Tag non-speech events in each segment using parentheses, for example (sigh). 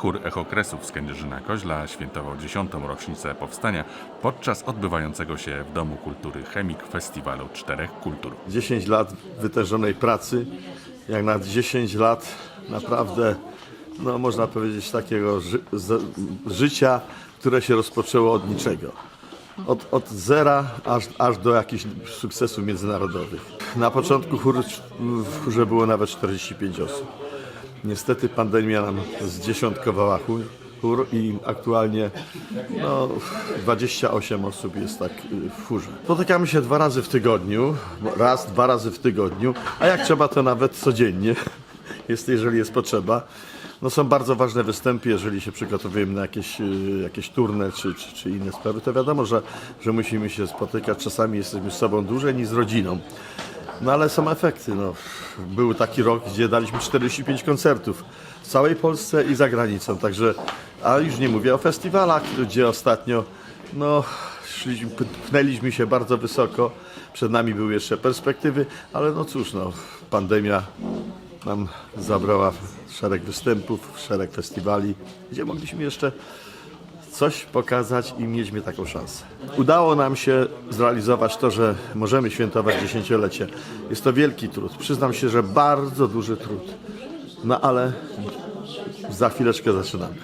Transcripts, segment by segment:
Chór Echokresów z Kędzierzyna-Koźla świętował dziesiątą rocznicę powstania podczas odbywającego się w Domu Kultury Chemik Festiwalu Czterech Kultur. 10 lat wytężonej pracy, jak na 10 lat naprawdę, no można powiedzieć, takiego ży życia, które się rozpoczęło od niczego. Od, od zera aż, aż do jakichś sukcesów międzynarodowych. Na początku chór, w chórze było nawet 45 osób. Niestety pandemia nam zdziesiątkowała chór, i aktualnie no, 28 osób jest tak y, w chórze. Spotykamy się dwa razy w tygodniu, raz, dwa razy w tygodniu, a jak trzeba to nawet codziennie, (laughs) jest, jeżeli jest potrzeba. No są bardzo ważne występy, jeżeli się przygotowujemy na jakieś, y, jakieś turne czy, czy, czy inne sprawy, to wiadomo, że, że musimy się spotykać. Czasami jesteśmy z sobą dłużej niż z rodziną. No ale są efekty. No. Był taki rok, gdzie daliśmy 45 koncertów w całej Polsce i za granicą. Także, a już nie mówię o festiwalach, gdzie ostatnio no, szliśmy, pchnęliśmy się bardzo wysoko. Przed nami były jeszcze perspektywy, ale no cóż, no, pandemia nam zabrała szereg występów, szereg festiwali, gdzie mogliśmy jeszcze coś pokazać i mieliśmy taką szansę. Udało nam się zrealizować to, że możemy świętować dziesięciolecie. Jest to wielki trud. Przyznam się, że bardzo duży trud. No ale za chwileczkę zaczynamy.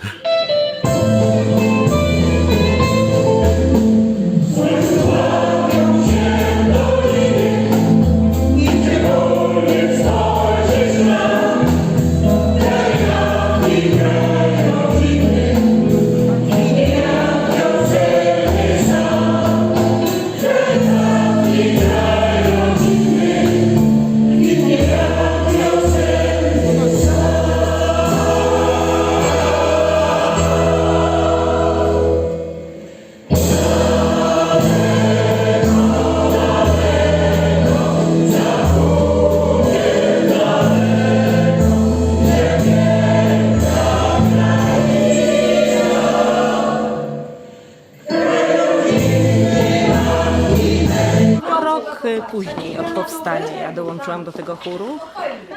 Ja dołączyłam do tego chóru.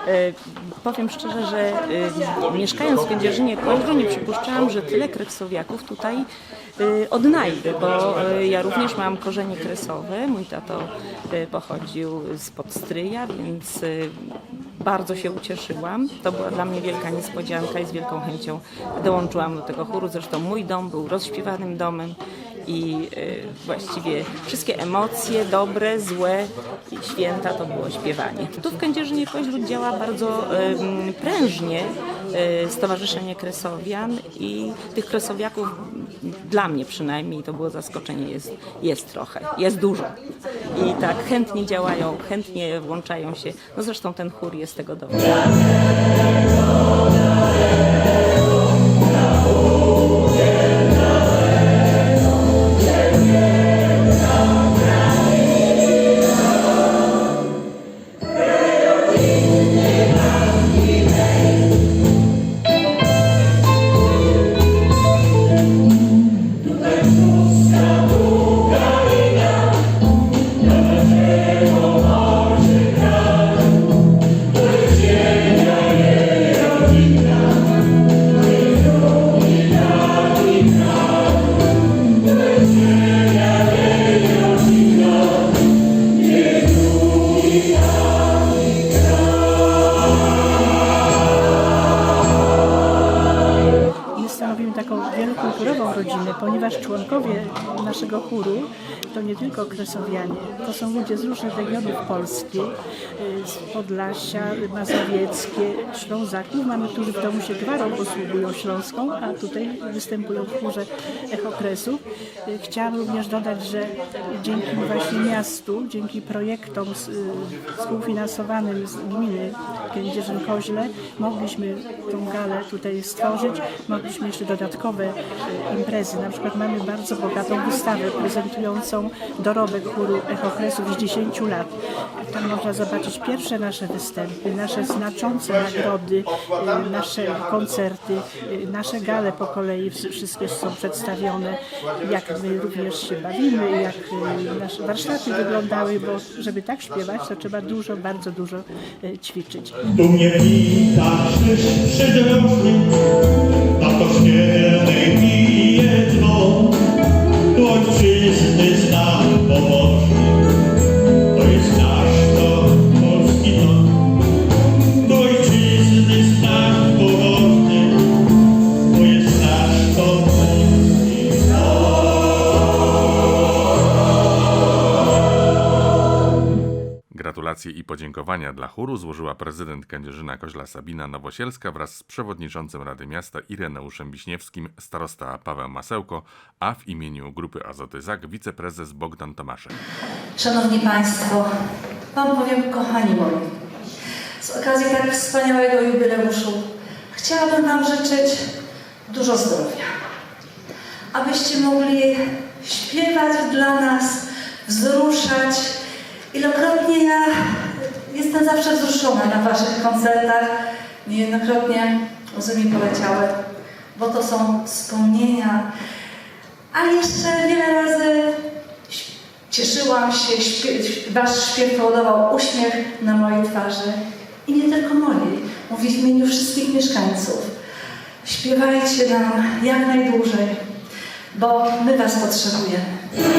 Y, Powiem szczerze, że y, mieszkając w Kędzierzynie Koźlu nie przypuszczałam, że tyle kreksowiaków tutaj y, odnajdę, bo ja również mam korzenie kresowe. Mój tato pochodził spod Stryja, więc bardzo się ucieszyłam. To była dla mnie wielka niespodzianka i z wielką chęcią dołączyłam do tego chóru. Zresztą mój dom był rozśpiewanym domem i y, właściwie wszystkie emocje, dobre, złe święta to było śpiewanie. Tu w Kędzierzynie Koźlu działa bardzo prężnie y, Stowarzyszenie Kresowian i tych kresowiaków dla mnie przynajmniej to było zaskoczenie, jest, jest trochę, jest dużo. I tak chętnie działają, chętnie włączają się. No zresztą ten chór jest tego dowodem. Taką wielokulturową rodzinę, ponieważ członkowie naszego chóru to nie tylko kresowianie, to są ludzie z różnych regionów Polski, y, z Podlasia, Mazowieckie, Ślązaków. Mamy, którzy w domu się gwarą posługują śląską, a tutaj występują w chórze Echokresów. Y, Chciałam również dodać, że dzięki właśnie miastu, dzięki projektom y, współfinansowanym z gminy Kędzierzyn-Koźle mogliśmy tą galę tutaj stworzyć. Mogliśmy jeszcze dodatkowe imprezy. Na przykład mamy bardzo bogatą wystawę prezentującą dorobek chóru Echokresów z 10 lat. Tam można zobaczyć pierwsze nasze występy, nasze znaczące nagrody, y, nasze koncerty, y, nasze gale po kolei wsz- wszystkie są przedstawione, jak my również się bawimy, jak y, nasze warsztaty wyglądały, bo żeby tak śpiewać, to trzeba dużo, bardzo dużo ćwiczyć. Tu mnie kościelnej bije віє дно, то чисте знає. Gratulacje i podziękowania dla chóru złożyła prezydent Kędzierzyna Koźla Sabina Nowosielska wraz z przewodniczącym Rady Miasta Ireneuszem Wiśniewskim, starosta Paweł Masełko, a w imieniu grupy Azoty ZAK wiceprezes Bogdan Tomaszek. Szanowni Państwo, Wam powiem, kochani moi, z okazji tak wspaniałego jubileuszu chciałabym Wam życzyć dużo zdrowia, abyście mogli śpiewać dla nas, wzruszać. Ilokroćnie ja jestem zawsze wzruszona na Waszych koncertach, niejednokrotnie łzy mi poleciały, bo to są wspomnienia, a jeszcze wiele razy Cieszyłam się, wasz śpiew powodował uśmiech na mojej twarzy. I nie tylko mojej, mówię w imieniu wszystkich mieszkańców. Śpiewajcie nam jak najdłużej, bo my was potrzebujemy.